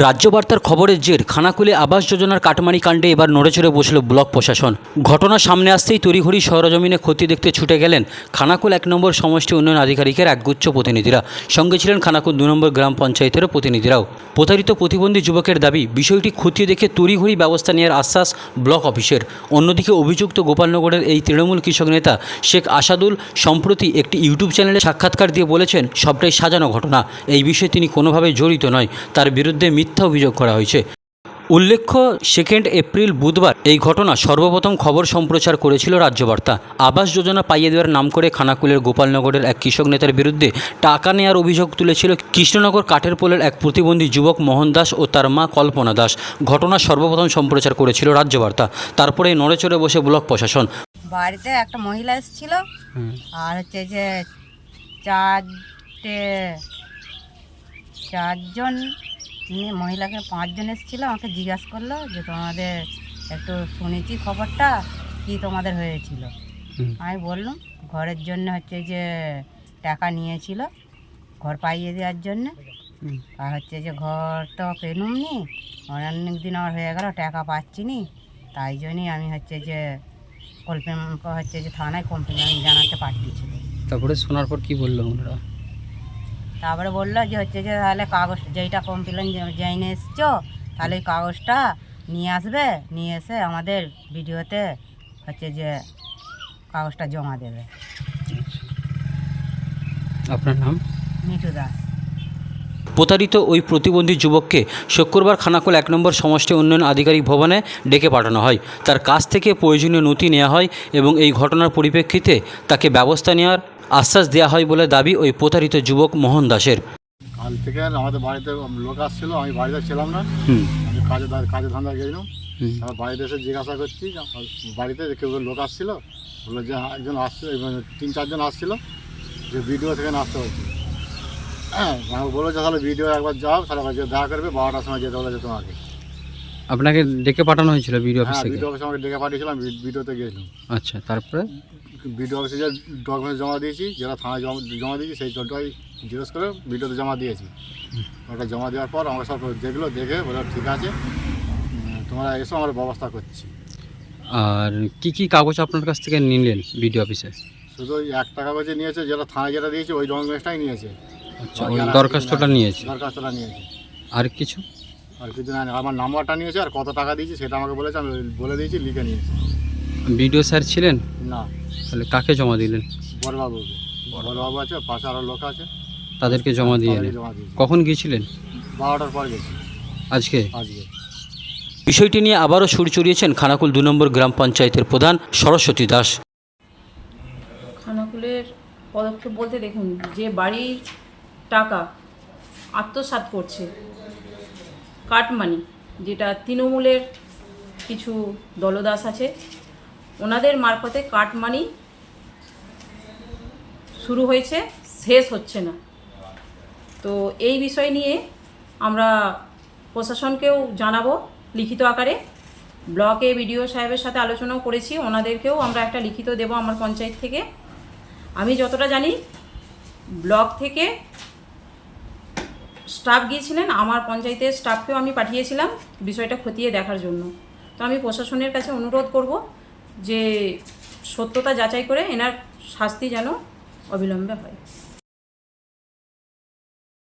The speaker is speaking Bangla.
রাজ্য বার্তার খবরের জের, খানাকুলে আবাস যোজনার কাটমানি কাণ্ডে এবার নড়েচড়ে বসল ব্লক প্রশাসন। ঘটনা সামনে আসতেই তড়িঘড়ি সরজমিনে ক্ষতি দেখতে ছুটে গেলেন খানাকুল এক নম্বর সমষ্টি উন্নয়ন আধিকারিকের একগুচ্ছ প্রতিনিধিরা। সঙ্গে ছিলেন খানাকুল দু নম্বর গ্রাম পঞ্চায়েতেরও প্রতিনিধিরাও। প্রতারিত প্রতিবন্ধী যুবকের দাবি, বিষয়টি খতিয়ে দেখে তড়িঘড়ি ব্যবস্থা নেওয়ার আশ্বাস ব্লক অফিসের। অন্যদিকে অভিযুক্ত গোপালনগরের এই তৃণমূল কৃষক নেতা শেখ আসাদুল সম্প্রতি একটি ইউটিউব চ্যানেলে সাক্ষাৎকার দিয়ে বলেছেন, সবটাই সাজানো ঘটনা। এই বিষয়ে তিনি কোনোভাবে জড়িত নয়। তার বিরুদ্ধে মিথ্যা অভিযোগ করা হয়েছে। উল্লেখ্য সেকেন্ড এপ্রিল বুধবার এই ঘটনা সর্বপ্রথম খবর সম্প্রচার করেছিল রাজ্যবার্তা। আবাস যোজনা পাইয়ে দেওয়ার নাম করে খানাকুলের গোপালনগরের এক কৃষক নেতার বিরুদ্ধে টাকা নেওয়ার অভিযোগ তুলেছিল কৃষ্ণনগর কাঠের পোলের এক প্রতিবন্ধী যুবক মোহন দাস ও তার মা কল্পনা দাস। ঘটনা সর্বপ্রথম সম্প্রচার করেছিল রাজ্যবার্তা। তারপরে নড়েচড়ে বসে ব্লক প্রশাসন। বাড়িতে একটা মহিলা এসেছিল। আর হচ্ছে যে চারটে চারজন নিয়ে মহিলাকে পাঁচজন এসেছিল আমাকে জিজ্ঞাসা করল যে তোমাদের একটু শুনেছি খবরটা কি তোমাদের হয়েছিল? আমি বললাম ঘরের জন্য হচ্ছে যে টাকা নিয়েছিল ঘর পাইয়ে দেওয়ার জন্য। আর হচ্ছে যে ঘর তো পেনুমনি অনেক দিন আমার হয়ে গেল টাকা পাচ্ছি নি। তাই জন্যই আমি হচ্ছে যে কমপ্লেন হচ্ছে যে থানায় কমপ্লেন জানাতে পাঠিয়েছিল তারপরে শোনার পর কি বলল ওনারা? তারপরে বলল যে হচ্ছে যে তাহলে কাগজ যেইটা কমপ্লেন জেনে এসছো তাহলে ওই কাগজটা নিয়ে আসবে নিয়ে এসে আমাদের ভিডিওতে হচ্ছে যে কাগজটা জমা দেবে। আপনার নাম? মিঠু দাস। প্রতারিত ওই প্রতিবন্ধী যুবককে শুক্রবার খানাকুল এক নম্বর সমষ্টি উন্নয়ন আধিকারিক ভবনে ডেকে পাঠানো হয়। তার কাছ থেকে প্রয়োজনীয় নথি নেওয়া হয় এবং এই ঘটনার পরিপ্রেক্ষিতে তাকে ব্যবস্থা নেওয়ার আশ্বাস দেওয়া হয় বলে দাবি ওই প্রতারিত যুবক মোহন দাসের। কাল থেকে আমাদের বাড়িতে লোক আসছিল আমি বাড়িতে ছিলাম না। আমি কাজে কাজে ধান্দা গেছিলাম হুম। তারপর বাড়িতে এসে জিজ্ঞাসা করছি বাড়িতে কেউ লোক আসছিল বলল যে হ্যাঁ, একজন আসছিল তিন চারজন আসছিল যে ভিডিও থেকে আসতে বলছে হ্যাঁ আমি বলল যে তাহলে ভিডিও একবার যাও তাহলে দেখা করবে বারোটার সময় যেতে বলেছে তোমাকে। আপনাকে ডেকে পাঠানো হয়েছিল বিডিও অফিস হ্যাঁ থেকে ভিডিও অফিসে আমাকে ডেকে পাঠিয়েছিলাম ভিডিওতে গেছিলাম আচ্ছা তারপরে? ভিডিও অফিসে যে ডকুমেন্টস জমা দিয়েছি যেটা থানায় জমা জমা দিয়েছি সেই জলটাই জিজ্ঞেস করে ভিডিওতে জমা দিয়েছি। ওটা জমা দেওয়ার পর আমাকে সব দেখল দেখে বলে ঠিক আছে তোমরা এসো আমরা ব্যবস্থা করছি। আর কি কি কাগজ আপনার কাছ থেকে নিলেন বিডিও অফিসে? শুধু ওই এক টাকা করে নিয়েছে যেটা থানায় যেটা দিয়েছে ওই ডকুমেন্টসটাই নিয়েছে। আচ্ছা ওই দরখাস্তটা নিয়েছে। দরখাস্তটা নিয়েছে। আর কিছু? আর কিছু না আমার নাম্বারটা নিয়েছে আর কত টাকা দিয়েছি সেটা আমাকে বলেছে আমি বলে দিয়েছি লিখে নিয়েছি। বিডিও স্যার ছিলেন? না। তাহলে কাকে জমা দিলেন? বড়বাবুকে। বড়বাবু আছে পাশে আরও লোক আছে। তাদেরকে জমা দিয়ে এলেন। জমা দিয়েছি কখন গিয়েছিলেন? বারোটার পর গেছি। আজকে? আজকে। বিষয়টি নিয়ে আবারও সুর চড়িয়েছেন খানাকুল দু নম্বর গ্রাম পঞ্চায়েতের প্রধান সরস্বতী দাস। খানাকুলের পদক্ষেপ বলতে দেখুন যে বাড়ির টাকা আত্মসাৎ করছে কাটমানি, যেটা তৃণমূলের কিছু দলদাস আছে, ওনাদের মারফতে কাটমানি শুরু হয়েছে, শেষ হচ্ছে না। তো এই বিষয় নিয়ে আমরা প্রশাসনকেও জানাব লিখিত আকারে। ব্লকে বিডিও সাহেবের সাথে আলোচনাও করেছি, ওনাদেরকেও আমরা একটা লিখিত দেব আমার পঞ্চায়েত থেকে। আমি যতটা জানি, ব্লক থেকে স্টাফ গিয়েছিলেন, আমার পঞ্চায়েতের স্টাফকেও আমি পাঠিয়েছিলাম বিষয়টা খতিয়ে দেখার জন্য। তো আমি প্রশাসনের কাছে অনুরোধ করব যে সত্যতা যাচাই করে এনার শাস্তি যেন অবিলম্বে হয়।